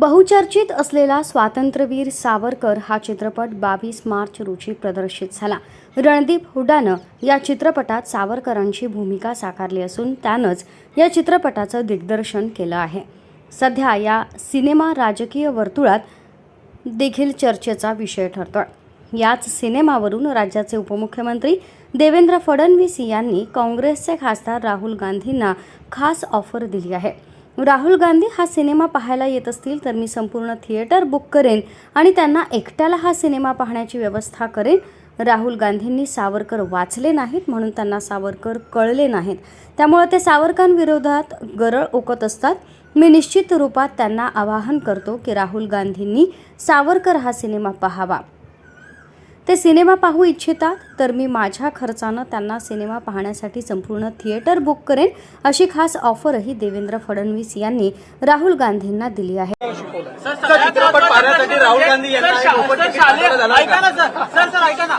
बहुचर्चित असलेला स्वातंत्र्यवीर सावरकर हा चित्रपट बावीस मार्च रोजी प्रदर्शित झाला. रणदीप हुडानं या चित्रपटात सावरकरांची भूमिका साकारली असून त्यानंच या चित्रपटाचं दिग्दर्शन केलं आहे. सध्या या सिनेमा राजकीय वर्तुळात देखील चर्चेचा विषय ठरतोय. याच सिनेमावरून राज्याचे उपमुख्यमंत्री देवेंद्र फडणवीस यांनी काँग्रेसचे खासदार राहुल गांधींना खास ऑफर दिली आहे. राहुल गांधी हा सिनेमा पाहायला येत असतील तर मी संपूर्ण थिएटर बुक करेन आणि त्यांना एकट्याला हा सिनेमा पाहण्याची व्यवस्था करेन. राहुल गांधींनी सावरकर वाचले नाहीत म्हणून त्यांना सावरकर कळले नाहीत. त्यामुळे ते सावरकरांविरोधात गरळ ओकत असतात. मी निश्चित रूपात त्यांना आवाहन करतो की राहुल गांधींनी सावरकर हा सिनेमा पाहावा. ते सिनेमा पाहू इच्छितात तर मी माझ्या खर्चानं त्यांना सिनेमा पाहण्यासाठी संपूर्ण थिएटर बुक करेन अशी खास ऑफरही देवेंद्र फडणवीस यांनी राहुल गांधींना दिली आहे. सर चित्रपट पाहण्यासाठी राहुल गांधी यांना एक मोफत तिकीट वाटप झालं आहे का? ऐका ना सर. सर सर ऐका ना.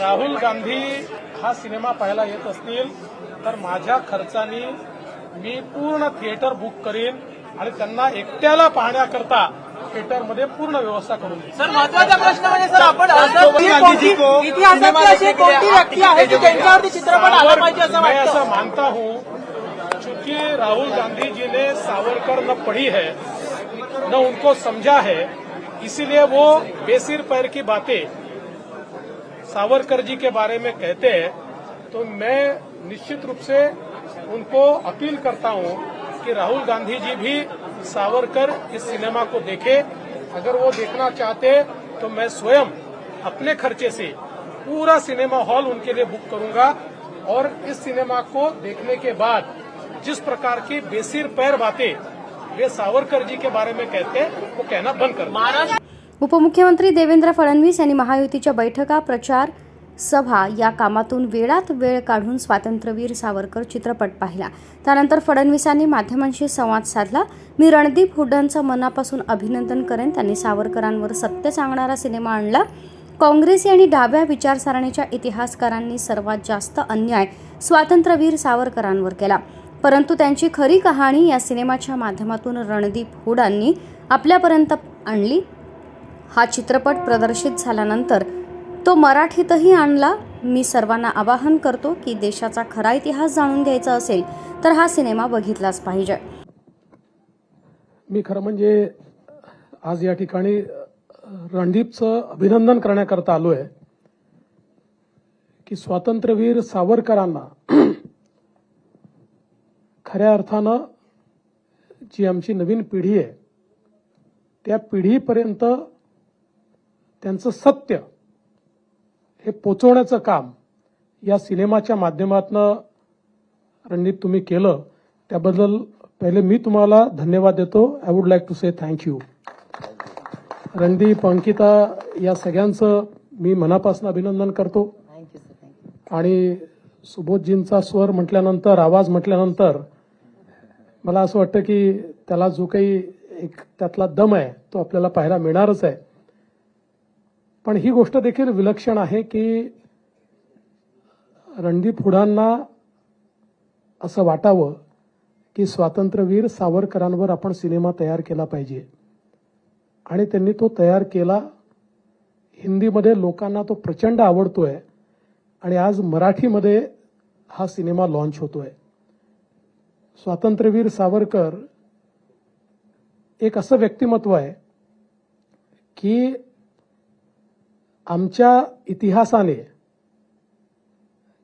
राहुल गांधी हा सिनेमा पाहायला येत असतील तर माझ्या खर्चानी मी पूर्ण थिएटर बुक करीन आणि त्यांना एकट्याला पाहण्याकरता थिएटरमध्ये पूर्ण व्यवस्था करून सर महत्वाचा प्रश्न म्हणजे सर आपण राहुल गांधीजी को इतिहासातली कोणती व्यक्ती आहे की त्यांच्यावरती चित्रपट आला पाहिजे असं मैं ऐसा मानता हूँ चूँकि राहुल गांधी जी ने सावरकर न पढ़ी है न उनको समझा है इसीलिए वो बेसिर पैर की बातें सावरकर जी के बारे में कहते हैं। तो मैं निश्चित रूप से उनको अपील करता हूँ कि राहुल गांधी जी भी सावरकर इस सिनेमा को देखे, अगर वो देखना चाहते तो मैं स्वयं अपने खर्चे से पूरा सिनेमा हॉल उनके लिए बुक करूँगा और इस सिनेमा को देखने के बाद जिस प्रकार की बेसिर पैर बातें वे सावरकर जी के बारे में कहते हैं, वो कहना बंद कर। महाराष्ट्र उपमुख्यमंत्री देवेंद्र फडणवीस यांनी महायुतीच्या बैठका प्रचार सभा या कामातून वेळात वेळ काढून स्वातंत्र्यवीर सावरकर चित्रपट पाहिला. त्यानंतर फडणवीसांनी माध्यमांशी संवाद साधला. मी रणदीप हुड्डांचं मनापासून अभिनंदन करेन. त्यांनी सावरकरांवर सत्य सांगणारा सिनेमा आणला. काँग्रेसी आणि डाव्या विचारसरणीच्या इतिहासकारांनी सर्वात जास्त अन्याय स्वातंत्र्यवीर सावरकरांवर केला. परंतु त्यांची खरी कहाणी या सिनेमाच्या माध्यमातून रणदीप हुडांनी आपल्यापर्यंत आणली. हा चित्रपट प्रदर्शित झाल्यानंतर तो मराठीतही आणला. मी सर्वांना आवाहन करतो की देशाचा खरा इतिहास जाणून घ्यायचा असेल तर हा सिनेमा बघितलाच पाहिजे. मी खरं म्हणजे आज या ठिकाणी रणदीपचं अभिनंदन करण्याकरता आलो आहे की स्वातंत्र्यवीर सावरकरांना खऱ्या अर्थानं जी आमची नवीन पिढी आहे त्या पिढीपर्यंत त्यांचं सत्य हे पोचवण्याचं काम या सिनेमाच्या माध्यमातनं रणदीप तुम्ही केलं त्याबद्दल पहिले मी तुम्हाला धन्यवाद देतो. I would like to say thank you Randeep Ankita या सगळ्यांचं मी मनापासून अभिनंदन करतो. आणि सुबोधजींचा स्वर म्हटल्यानंतर आवाज म्हटल्यानंतर मला असं वाटतं की त्याला जो काही एक त्यातला दम आहे तो आपल्याला पाहायला मिळणारच आहे. पण ही गोष्ट देखील विलक्षण आहे की रणदीप हुडांना असं वाटावं की स्वातंत्र्यवीर सावरकरांवर आपण सिनेमा तयार केला पाहिजे. आणि त्यांनी तो तयार केला. हिंदीमध्ये लोकांना तो प्रचंड आवडतोय आणि आज मराठीमध्ये हा सिनेमा लॉन्च होतोय. स्वातंत्र्यवीर सावरकर एक असं व्यक्तिमत्व आहे की आमच्या इतिहासाने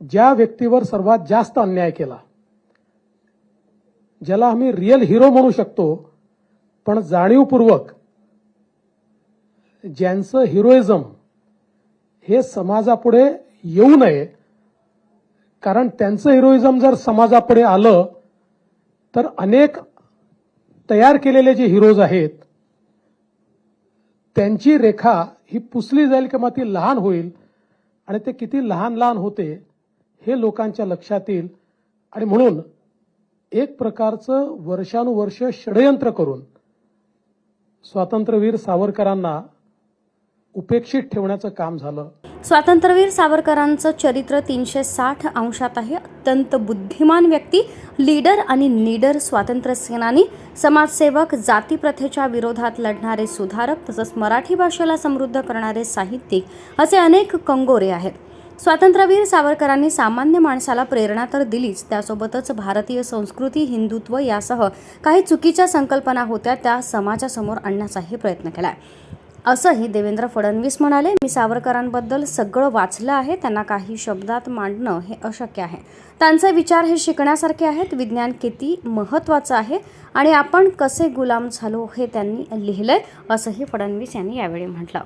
ज्या व्यक्तीवर सर्वात जास्त अन्याय केला ज्याला आम्ही रिअल हिरो म्हणू शकतो पण जाणीवपूर्वक ज्यांचं हिरोइझम हे समाजापुढे येऊ नये कारण त्यांचं हिरोइझम जर समाजापुढे आलं तर अनेक तयार केलेले जे हिरोज आहेत त्यांची रेखा ही पुसली जाईल किंवा ती लहान होईल आणि ते किती लहान लहान होते हे लोकांच्या लक्षात येईल. आणि म्हणून एक प्रकारचं वर्षानुवर्ष षडयंत्र करून स्वातंत्र्यवीर सावरकरांना उपेक्षित ठेवण्याचं काम झालं. स्वातंत्र्यवीर सावरकरांचं चरित्र तीनशे साठ अंशात आहे. अत्यंत बुद्धिमान व्यक्ती लीडर आणि नीडर स्वातंत्र्य सेनानी समाजसेवक जातीप्रथेच्या विरोधात लढणारे सुधारक तसंच मराठी भाषेला समृद्ध करणारे साहित्यिक असे अनेक कंगोरे आहेत. स्वातंत्र्यवीर सावरकरांनी सामान्य माणसाला प्रेरणा तर दिलीच त्यासोबतच भारतीय संस्कृती हिंदुत्व यासह काही चुकीच्या संकल्पना होत्या त्या समाजासमोर आणण्याचाही प्रयत्न केला असंही देवेंद्र फडणवीस म्हणाले मी सावरकरांबद्दल सगळं वाचलं आहे. त्यांना काही शब्दात मांडणं हे अशक्य आहे. त्यांचे विचार हे शिकण्यासारखे आहेत. विज्ञान किती महत्त्वाचं आहे आणि आपण कसे गुलाम झालो हे त्यांनी लिहिलंय असंही फडणवीस यांनी यावेळी म्हटलं.